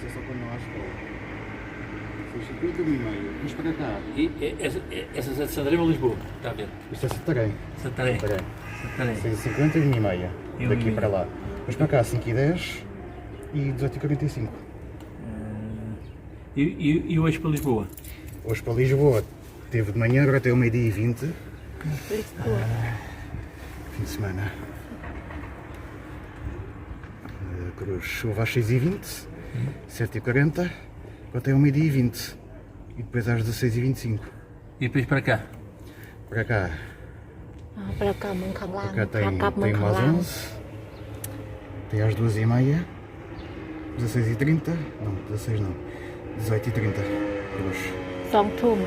manifestação connosco. Foi 50 mil e-mail. Vamos para cá. E essa, essa é de Santarém ou Lisboa? Está a ver? Isto é Santarém. Santarém. Santarém. Santarém. 50 mil e meia. Daqui para lá. Vamos para cá 5 e 10 e 18 e 45. Eh, e, e, e hoje para Lisboa? Hoje para Lisboa teve de manhã, agora até o meio-dia e 20. Ah, fim de semana. Eh, cruz, houve às 6h20 7h40, até 1h20 e depois às 16h25. E depois para cá? Para cá. Ah, para cá, muito cá. Para cá tem, para cá, tem umas 11, tem às 2h30, 16h30, não, 16 não, 18h30 hoje.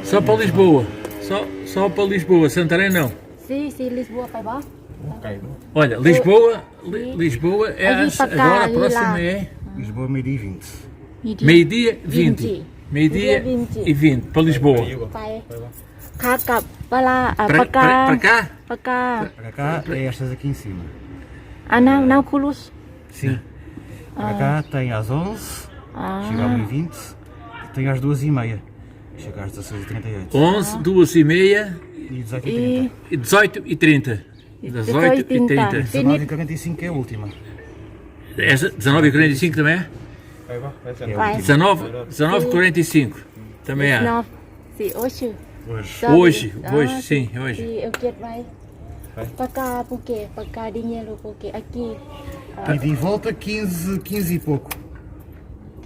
Só para Lisboa? Só, só para Lisboa, Santarém não? Sim, sim, Lisboa para baixo. Okay. Olha, Lisboa, Lisboa é agora a próxima é... Lisboa meio-dia e 20 meio-dia 20. Vinte. Meio-dia Meio-dia e 20 para Lisboa. ไปขากลับเวลาอ่า Para, ปากกา para, para cá? ปากกา Para cá é estas aqui em cima อันนั้นนาคุลุส Sim. Para cá tem às 11อ่า Chega ao meio 20 Tem às 2 e meia Chega às 16 e 38 11, 2 e meia, E 18 e e 30 e 18 e 30. 18 e 30. 19 e 45 é a última Essa, 19 e 45 também é? ไปปะไปเซ็นไป 19, 19 e 45 também นอ há. ฟสีโอชื่อ Hoje Hoje, hoje, sim, hoje. สีเอลเกตไว้ปากกาปูเกปากกาดิเยโรปูเก aqui Ida e volta 15, 15 e pouco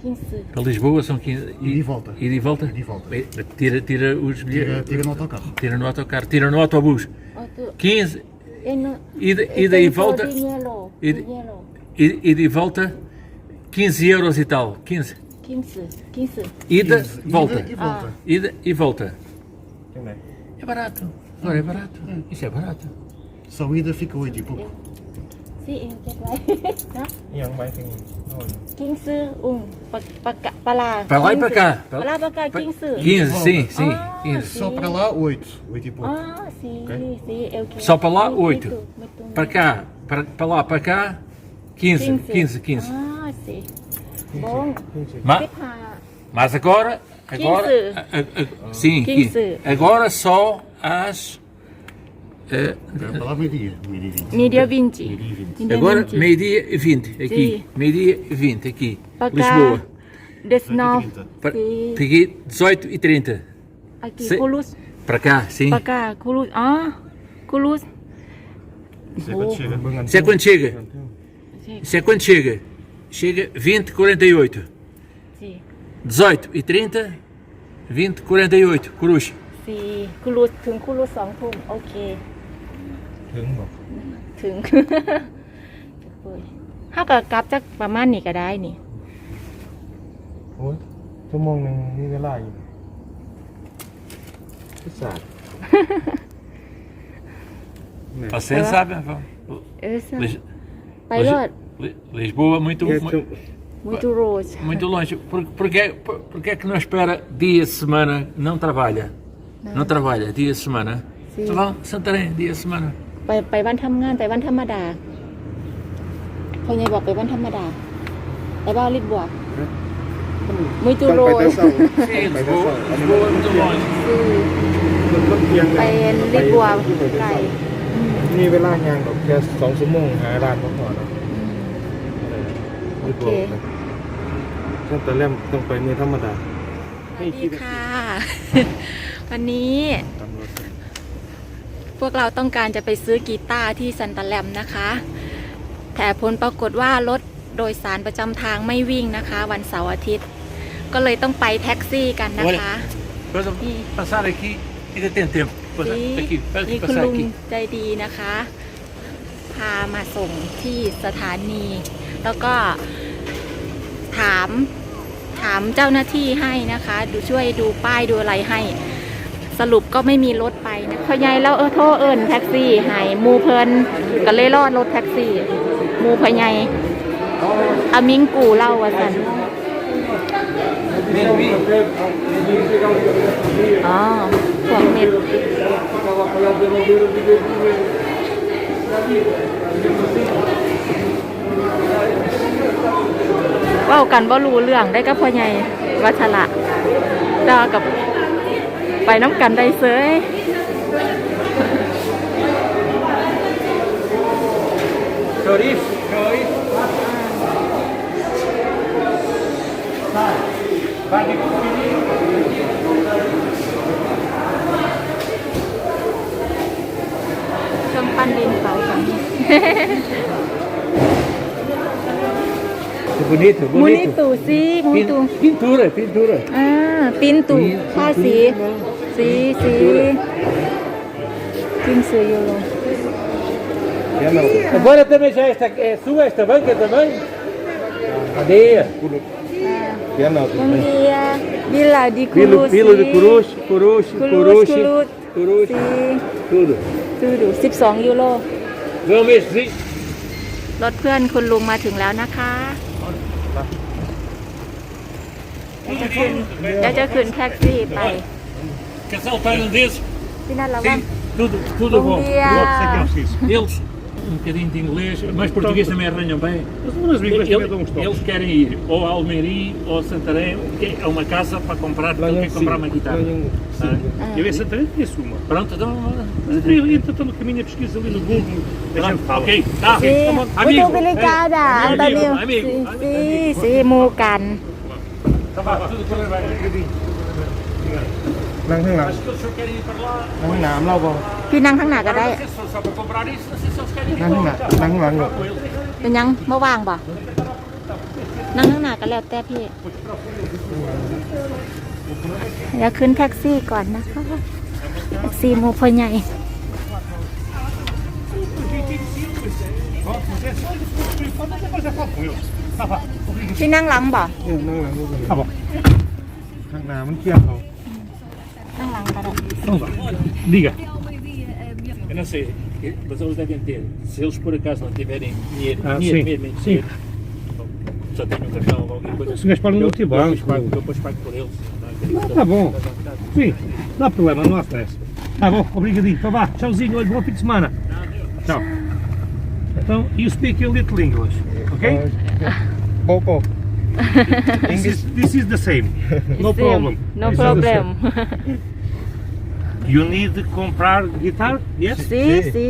15 Para Lisboa são 15. Ida e volta Ida e volta? Ida e volta. Bem, Tira, tira os Tira, bilhetes. tira no autocarro Tira no autocarro, tira no autobus. อ๋อตัว 15, เอ็น ida, ida e volta. ดิเยโร E- ดิเยโร Ida, ida e volta, 15 euros e tal. 15. 15 15 Ida, 15, volta. Ida e volta Ida e volta. ที่ไหน É barato. Agora é barato. Isso é barato. Só ida fica 8 e pouco สีเอลเกตไว้นะนี่ยังไม่ถึงโน่น15อุ้งปากปากกาปลา Para lá e para cá. ปลาปากกา15 15, sim, sim. Ah, 15. Só para lá 8 8 e pouco อ๋อสีสีเอลเกต Só para lá, ไม่ oito. ตุไม่ตุ Para cá, para, para lá, para cá, 15, 15, 15. อ๋อสีบง Ma- สิบห้า Mas agora, agora, 15. a- a- a- sim, 15. 15. agora só às, eh, Agora para lá meio-dia Meio-dia e 20มีเดียววินจิ Meio-dia e 20 agora meio-dia e 20, aqui, Sim. meio-dia e 20, aqui, ปากกา Lisboa, เดสนอฟ para, Sim. peguei 18 e 30, อากิ Sim. คุลุส para cá, sim, ปากกาคุลุสอ๋อคุลุส Isso é quando chega เบิ่งกัน isso é quando chega, isso é quando chega, chega 20, 48, สี่18 e 30, 20, 48, cruz, สี่คุลุสถึงคุลุสสองทุ่มโอเค ถึงบอกถึงโอ้ยถ้ากับกลับจากประมาณนี้ก็ได้นี่ โอ้ยชั่วโมงหนึ่งมีเวลาอยู่พิศาจ você sabe, เออ ซะ Lis- ไปรอด Li- Lisboa muito, เฮ็ด mu- ชั่ว มุตูโรส muito longe. Por, porque, por, porque é que não espera dia, semana, não trabalha? Não, trabalha, dia, semana. Sim. Tá bom? Santarém, dia, semana. ไปไปวันทำงานไปวันธรรมดาพ่อใหญ่บอกไปวันธรรมดา ไปบ้านลิบบัวมุตูโรส Sim, Lisboa, Lisboa é muito longe. คือ มัน มีเวลางานแบบแค่สองชั่วโมงหาร้านก็พอแล้วโอเคถ้าแต่เริ่มต้องไปมือธรรมดาสวัสดีค่ะ วันนี้ พวกเราต้องการจะไปซื้อกีตาร์ที่ซันตาแลมนะคะ แต่ผลปรากฏว่ารถโดยสารประจำทางไม่วิ่งนะคะ วันเสาร์อาทิตย์ ก็เลยต้องไปแท็กซี่กันนะคะ Depois eu Ih. passar aqui, ainda tem tempo. Depois, นี่ aqui, pode นี่คุณ passar ลุง aqui. ใจดีนะคะ พามาส่งที่สถานี แล้วก็ถามถามเจ้าหน้าที่ให้นะคะ ดูช่วยดูป้ายดูอะไรให้ สรุปก็ไม่มีรถไปนะพอใหญ่แล้วเออโทรเอิญแท็กซี่ให้หมูเพลินก็เลยรอดรถแท็กซี่หมูพอใหญ่อามิงกูเล่าว่าสัน Vem, vem. อ๋อ พวกเม็ด Sim, เว้ากันบ่รู้เรื่องได้กับพ่อใหญ่วัชระดากับไปน้ำกันได้เซย Chouriço, chouriço. Vai de cozinha. เครื่องปั้นดินเผากัน Bonito, มูนิตูสิมูนิตู Pintura, pintura. อ่าปินตูผ้าสีสีสีจิมซื้อยูโร Agora também já esta é sua, esta banca também? Adeia. เดี๋ยวเราบางทีวิลาดิคุ Vila, รุสี vila de Coruche, Coruche, คุรุส Coruche, คุรุส Coruche, สี tudo. ดูดูสิบสองยูโร Vamos este รถเพื่อนคุณลุงมาถึงแล้วนะคะเดี๋ยวจะขึ้นเดี๋ยวจะขึ้นแท็กซี่ไป Casal tailandês, ที่นั่นระวัง tudo, tudo Bom bom. dia. Eles, um bocadinho de inglês, mas português também arranham bem. Mas o inglês também Eles, dá uns toques. eles querem ir ou a Almeri ou a Santarém, que é uma casa para comprar, Lá ele não quer comprar sim, uma guitarra. lá não Ah, Eu em Santarém conheço uma. Pronto, então. Mas até entretanto no caminho a pesquisa ali no Google, a gente fala. Ok, tá. สี Amigo, อุตุบิลิกาดาอันตามิว amigo, สีสีมูกัน Tá bom, tudo correr bem. นั่งข้างหลัง Acho que eles só querem ir para lá. นั่งข้างหน้ำเราบ่พี่นั่งข้างหน้าก็ได้ Não sei se for só para comprar isso, não sei se eles querem ir นั่งข้างหน้า embora. นั่งข้างหลังเหรอ Com eles. เป็นยังเมื่อว่างบ่นั่งข้างหน้าก็แล้วแต่พี่เดี๋ยวขึ้นแท็กซี่ก่อนนะคะแท็กซี่หมูพอใหญ่ พี่นั่งหลังบ่ เออนั่งหลังดูกัน Tá bom. ข้างหน้ามันเกี่ยวเขานั่งหลังก็ได้ Então vá, diga. Eu não sei, mas eles devem ter. Se eles por acaso não tiverem dinheiro, ah, dinheiro sim. mesmo em dinheiro, já tenho um cartão ou alguma coisa. Se assim. gaspar no multibanco. Eu depois pago por eles. Não, ah, tá bom. Sim, não há problema, não há stress. Tá bom, obrigadinho. Então vá, tchauzinho, olha, bom fim de semana. Tchau. Então, you speak a little English, ok? Pouco. This this is the same. No problem. No problem. You need to comprar guitar? Yes? สีสี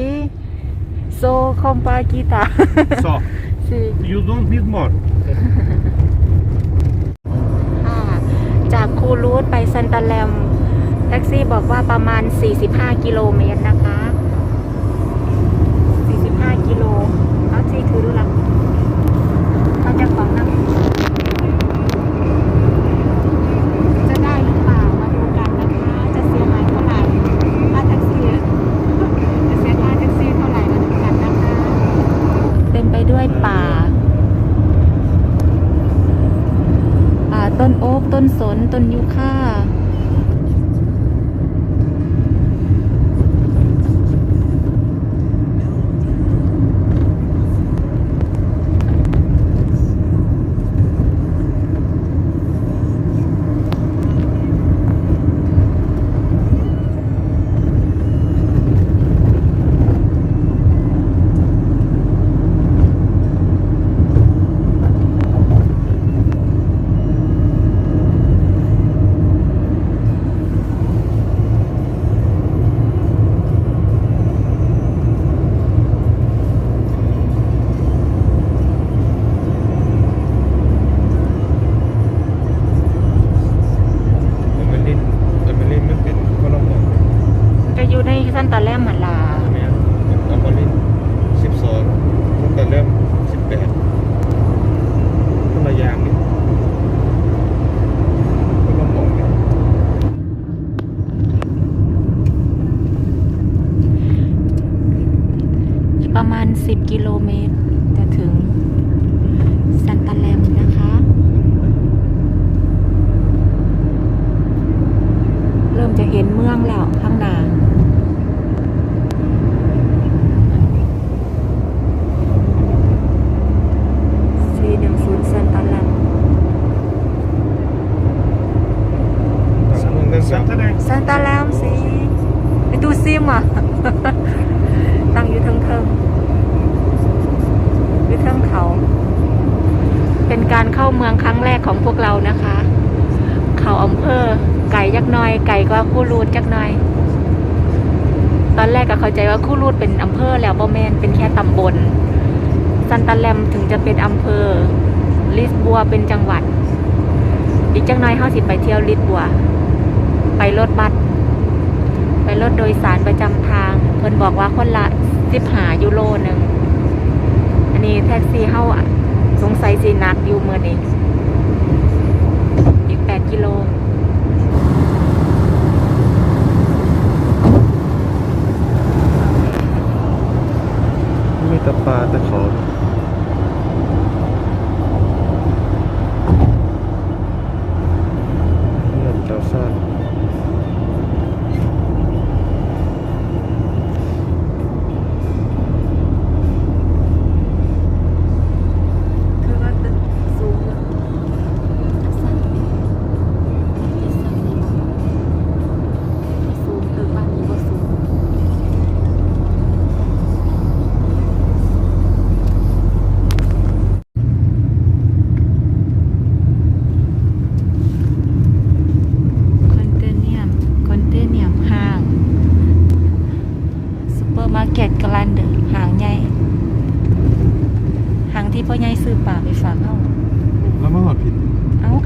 โซคอมปากีตา So, สี you don't need more. ค่ะจากคูรูทไปซันตาแลม แท็กซี่บอกว่าประมาณ 45 กิโลเมตรนะคะ 45 กิโลเอาที่ถือดูละเขาจะของนั่งจะได้หรือเปล่า มาดูกันนะคะ จะเสียหายเท่าไหร่ค่าแท็กซี่ จะเสียค่าแท็กซี่เท่าไหร่มาดูกันนะคะ เต็มไปด้วยป่า ป่า ต้นโอ๊กต้นสน ต้นยูคา เป็นกาเข้าเมืองครั้งแรกของพวกเรานะคะ เขาอำเภอไก่ยักหน้อย ไก่ก็คู่รูดจักหน้อย ตอนแรกก็เข้าใจว่าคู่รูดเป็นอำเภอแล้วบ่แมนเป็นแค่ตำบลซันตาแลมถึงจะเป็นอำเภอ ลิสบัวเป็นจังหวัด อีกจังน้อยเฮาสิไปเที่ยวลิสบัว ไปรถบัสไปรถโดยสารประจำทาง เพิ่นบอกว่าคนละสิบหายูโรหนึ่งอันนี้แท็กซี่เฮา สงสัยสินักอยู่เมื่อนี้อีกแปดกิโลมีแตะปลาแตะขอ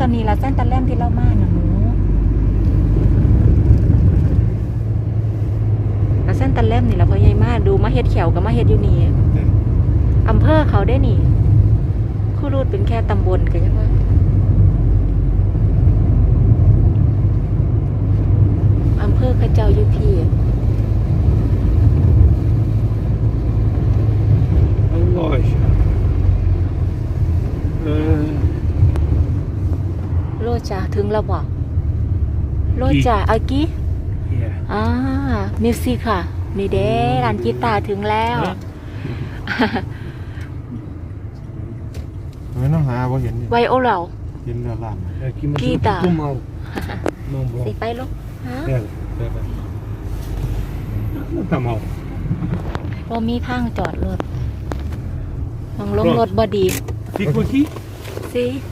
กันนี่ละเส้นตะแลมที่เล่ามาน่ะหนูละเส้นตะแลมนี่ละพ่อใหญ่มาดูมาเฮ็ดเขียวกับมาเฮ็ดอยู่นี่อำเภอเขาได้นี่คู่รูดเป็นแค่ตำบลกันยังว่าอำเภอเขาเจ้าอยู่พี่ A loja. Eh, โลจ่าถึงแล้วบ่โลจ่าอากิ yeah. อ่ามิวสิกค่ะนี่เด้ร้านกีตาร์ถึงแล้วไม่ต้องหาว่าเห็นอยู่ไวโอเราเห็นเรือล่าง Aqui, mas Guida. eu estou mal. Não, bom. สิไปลูกฮะ Pera, pera. Não está mal. บ่มีทางจอดรถมองลงรถบ่ดี Fico aqui. สิอ่า Agora, ห้าสิ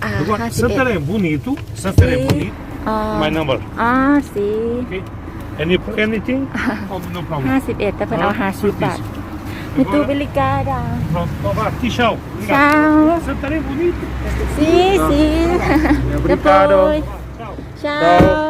บเอ็ด Santarém é bonito. Santarém é Sim. bonito. อ่า My number. อ่าสิ Okay. Any, anything? Oh, no ห้า problem. สิบเอ็ดแต่เพิ่นเอา Ah, ห้าสิบบาท certíssimo. มีตู้ Agora, บริการดา pronto. Então vá, aqui, tchau. เช้า Obrigado. Santarém é bonito. สิสิเรียบร้อย Tchau.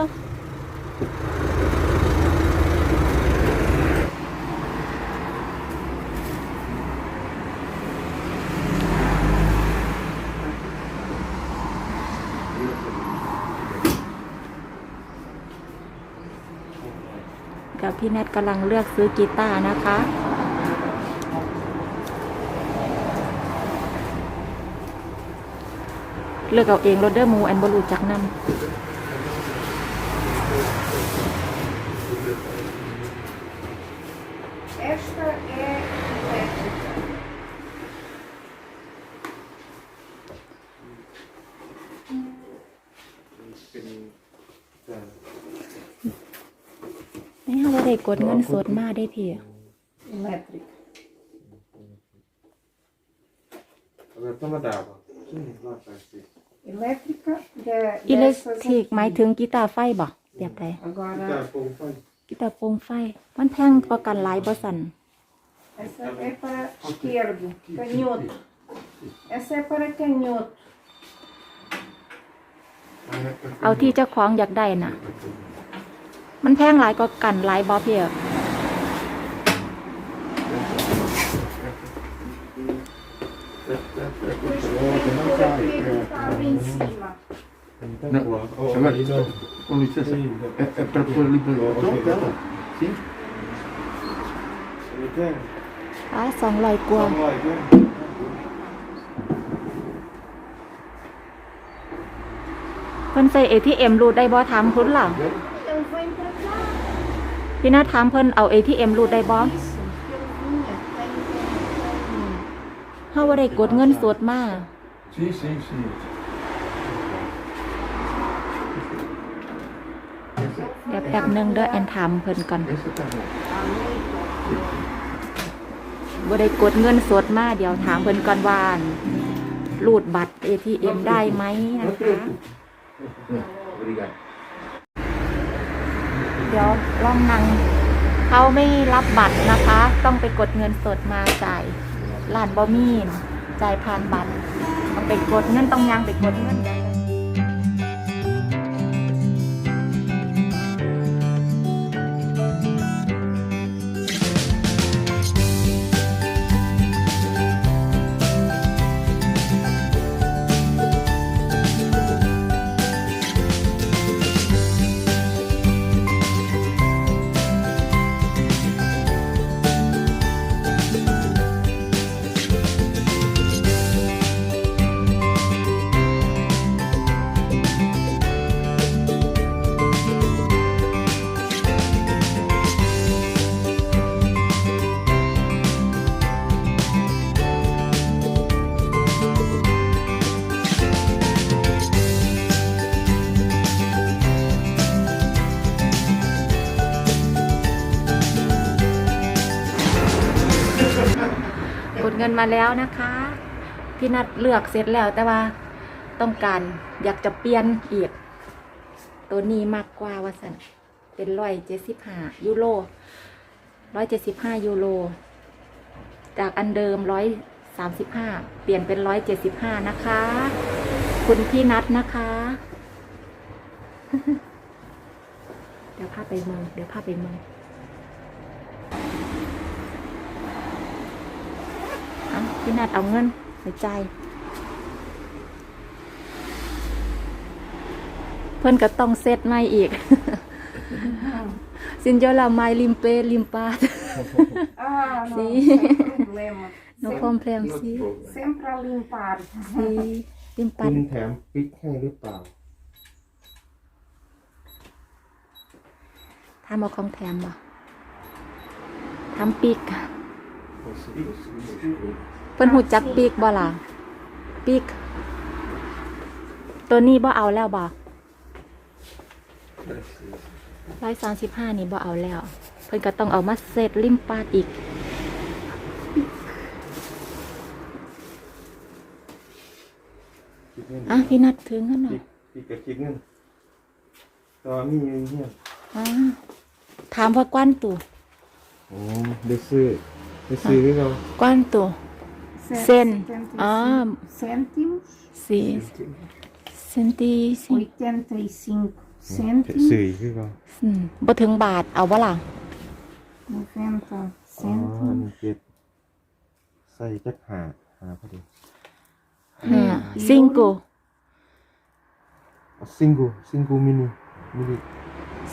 กับพี่แนทกำลังเลือกซื้อกีตาร์นะคะ เลือกเอาเองโรเดอร์มูแอนบรูจักนำ Esta é elétrica. ไม่เอาว่าได้กดเงินสดมาได้พี่ Elétrica. Agora toma d'água. Sim, lá tá assim. Elétrica da, อิเล็ก dessas ทริก aqui. หมายถึงกีตาร์ไฟบ่แบบใด Agora, Tá, pô, faz. กีตาร์โปร่งไฟ มันแพงประกันหลายบ่สัน essa é para esquerdo, canhoto. Essa é para canhoto. เอาที่เจ้าของอยากได้น่ะ มันแพงหลายก็กันหลายบ่พี่อะ Depois tem que pôr aquele que estava em cima. Não, oh, agora- aí não. Com licença, é, é para pôr ali para o dela. Sim? Ele tem. อ่าสองร้อยกว่า Vamos lá, vem. เพิ่นใส่ ATM รูดได้บ่ถามคุณล่ะ พี่นาถามเพิ่นเอา ATM รูดได้บ่ Isso, que ele vinha. Tem, tem, tem. เฮาบ่ได้กดเงินสดมา Sim, sim, sim. เดี๋ยวแป๊บหนึงเด้อแอนถามเพิ่นก่อน Esse tá bom. บ่ได้กดเงินสดมาเดี๋ยวถามเพิ่นก่อนว่ารูดบัตร ATM ได้ไหมนะคะ เดี๋ยวลองนั่งเขาไม่รับบัตรนะคะ ต้องไปกดเงินสดมาจ่ายลานบอมีนจ่ายผ่านบัตรต้องไปกดเงินต้องยังไปกดเงิน เงินมาแล้วนะคะ พี่นัดเลือกเสร็จแล้วแต่ว่าต้องการอยากจะเปลี่ยนอีก ตัวนี้มากกว่าวสันเป็นร้อยเจ็ดสิบห้ายูโรร้อยเจ็ดสิบห้ายูโรจากอันเดิมร้อยสามสิบห้าเปลี่ยนเป็นร้อยเจ็ดสิบห้านะคะ คุณพี่นัดนะคะ เดี๋ยวพาไปเมืองเดี๋ยวพาไปเมือง เอาพี่นัดเอาเงินไปจ่ายเพื่อนก็ต้องเซตไม่อีก สินเจลาไมลิมเปลิมปา Ah, não, Sim. sem problema. โน Sem- คอมเพลมซี sempre a limpar. ซีลิมปัคุดณแถมปิ๊กให้หรือเปล่า ทำเอาของแถมบ่ทำปีก เพิ่นหูจักปีกบ่ล่ะปีก ตัวนี้บ่เอาแล้วบ่ร้อยสามสิบห้านี่บ่เอาแล้ว เพิ่นก็ต้องเอามาเซตริมปาดอีกคิดเงินอะพี่นัดถึงกันหน่อยปิ๊กปิ๊กกับคิดเงินตอนมีอยู่เนี่ยอ่าถามว่ากว้านตู่โอ้ได้ซื้อ ได้ซื้อให้เรากว้านตู่ Sete- Sen. setenta e Ah. cinco Cêntimos. สี่เซนติสิ85ซื้อ cêntimos. ให้เราอืมบ่ถึงบาทเอาบ่ล่ะ 90อ๋ออัน cêntimos. นี้เจ็ดใส่จักหาหาพอดีห้าซิงกูซิงกูซิงกูมินิมินิ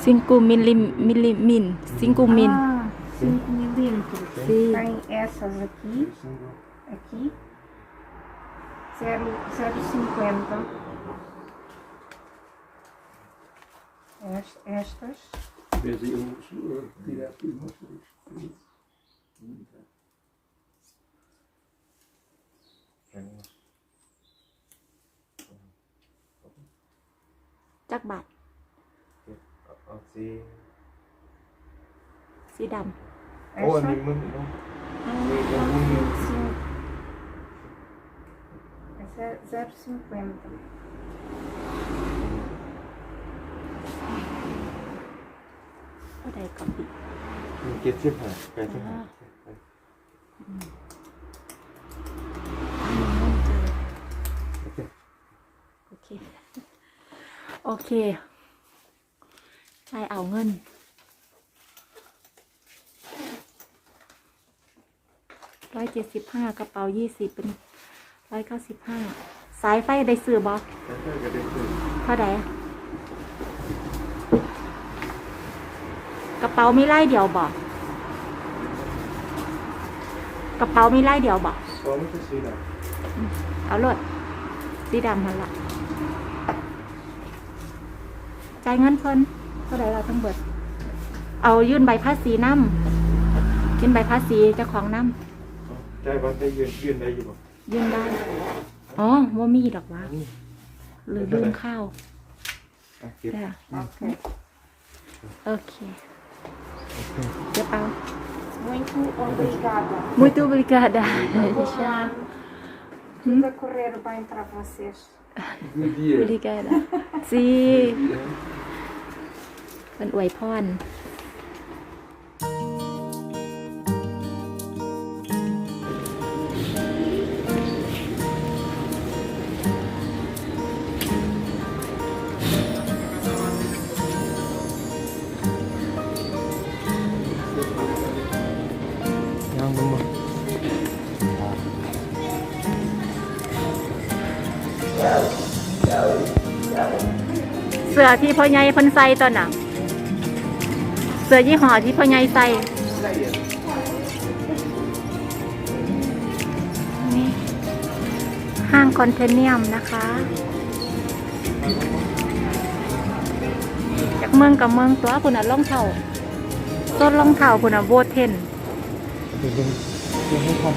ซิงกูมิลลิมิลลิมินซิงกูมิน Ah, 5 milímetros. Sim. Tem essas aqui, ซิงกู aqui. 0, 0,50. Es- Estas. Vês aí um tirar aqui uma จักบาทเอาสีสีด โอ้อัน Esta. นี้มึงมึง 25. Essa é 0,50. ำก็ได้ก็ปิดมีเจ็ดสิบห้าแปดสิบห้าโอเคโอเค โอเคใช่เอาเงิน ร้อยเจ็ดสิบห้ากระเป๋ายี่สิบเป็นร้อยเก้าสิบห้าสายไฟได้ซื้อบอกแล้วก็จะได้ซื้อเท่าไหร่กระเป๋ามีไล่เดียวบอกกระเป๋ามีไล่เดียวบอกพอไม่ใช่สีดเอาเลยสีดำมันละจ่ายเงินเพิ่นเท่าไหร่เราทั้งเบิด เอายื่นใบภาษีน้ำยื่นใบภาษีเจ้าของน้ำ ใจบัตรได้ยืนยืนได้อยู่บ่ำยื่นได้ อ๋อว่ามีดอกวะหรือลืมข้าวอะเก็บได้ Ok. โอเค เดี๋ยวเอา Muito obrigada. muito obrigada Bom ano. Tudo a correr bem para vocês. obrigada สิเป็นอวยพร สื้อที่พ่อใหญ่เพิ่นใส่ตอนน่ะเสื้อยี่ห้อที่พ่อใหญ่ใส่นี่ห้างคอนเทนเนียมนะคะ จากเมืองกับเมืองตัวคุณน่ะรองเท้าต้นรองเท้าคุณน่ะโบเทนเดี๋ยวเบิ่งเดี๋ยวให้ความ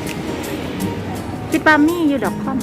คิดว่ามีอยู่ดอกคอม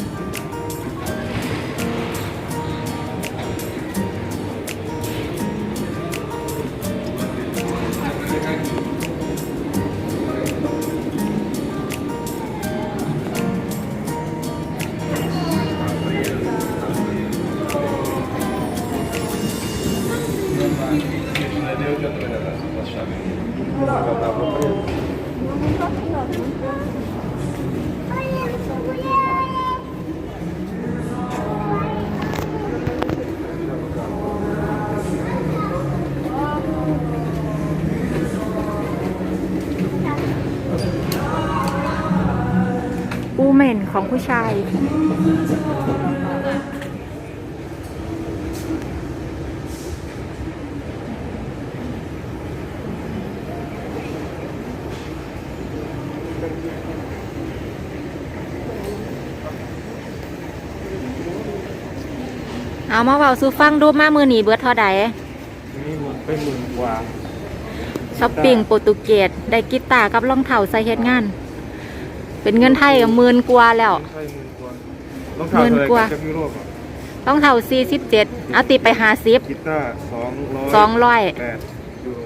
มนของผู้ชาย เอามาเบาสู่ฟังดูมามือหนีเบิดเท่าใดนี่มึงไปหมื่นกว่าช้อปปิ้งโปรตุเกสได้กีตาร์กับรองเท้าใส่เฮ็ดงาน เป็นเงินไทยกับหมื่นกว่าแล้ว ใช่หมื่นกว่าต้องข่าวหมื่นเท่าไหร่กว่าจากยุโรปอะรองเท้า47เอาติดไป50กีตาร์สองร้อย200แปดยูโร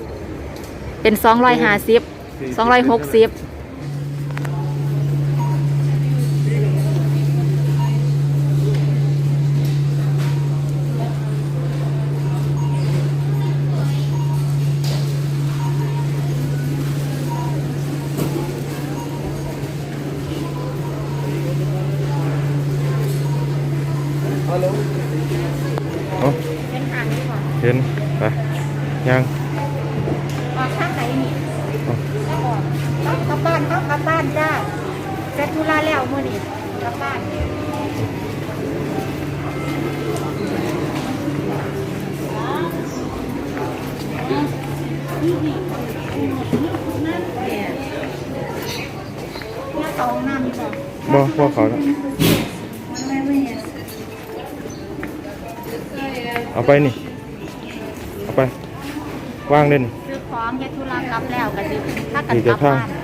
เป็น250 260เอ้า บ่บ่เขาแล้วเอาไปนี่ เอาไป ว่างเล่น ซื้อของเฮ็ดธุระกลับแล้วก็สิถ้ากันกลับบ้าน